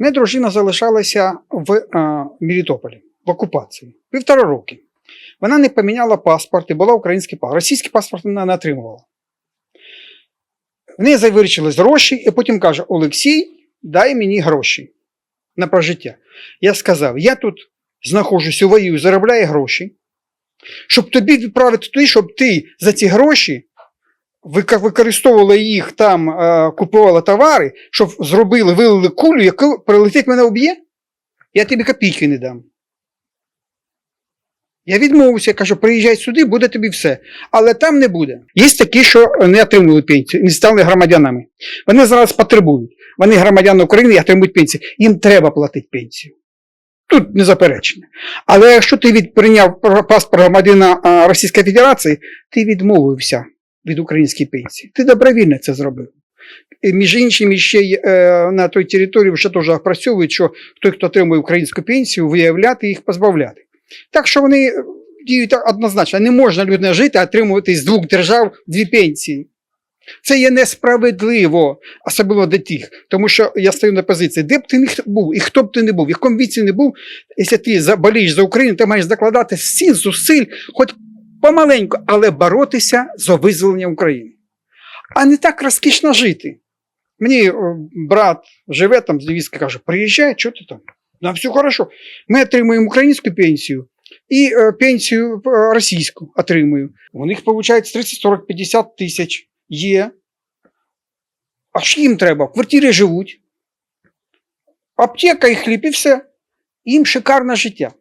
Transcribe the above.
Моя дружина залишалася в е, Мелітополі, в окупації. Півтора роки. Вона не поміняла паспорт і була український паспорт. Російський паспорт вона не отримувала. В неї завирішились гроші, і потім каже: Олексій, дай мені гроші на прожиття. Я сказав: я тут знаходжусь у воюю, заробляю гроші, щоб тобі відправити туди, щоб ти за ці гроші використовувала їх там, е, купувала товари, щоб зробили, вилили кулю, яка прилетить мене вб'є, я тобі копійки не дам. Я відмовився, я кажу, приїжджай сюди, буде тобі все. Але там не буде. Є такі, що не отримали пенсію, не стали громадянами. Вони зараз потребують. Вони громадяни України і отримують пенсію. Їм треба платити пенсію. Тут не заперечення. Але якщо ти прийняв паспорт громадянина Російської Федерації, ти відмовився від української пенсії. Ти добровільно це зробив. І, між іншим, ще й е, на той території вже теж опрацьовують, що той, хто отримує українську пенсію, виявляти їх позбавляти. Так що вони е, діють однозначно. Не можна людина жити, а отримувати з двох держав дві пенсії. Це є несправедливо, особливо для тих. Тому що я стою на позиції, де б ти не був, і хто б ти не був, в якому віці не був, якщо ти заболієш за Україну, ти маєш закладати всі зусиль, хоч помаленьку, але боротися за визволення України. А не так розкішно жити. Мені е, брат живе там з Львівська, каже, приїжджай, що ти там? Нам все хорошо. Ми отримуємо українську пенсію і е, пенсію е, російську отримую. У них виходить 30, 40, 50 тисяч є. А що їм треба? В квартирі живуть. Аптека і хліб, і все. Їм шикарне життя.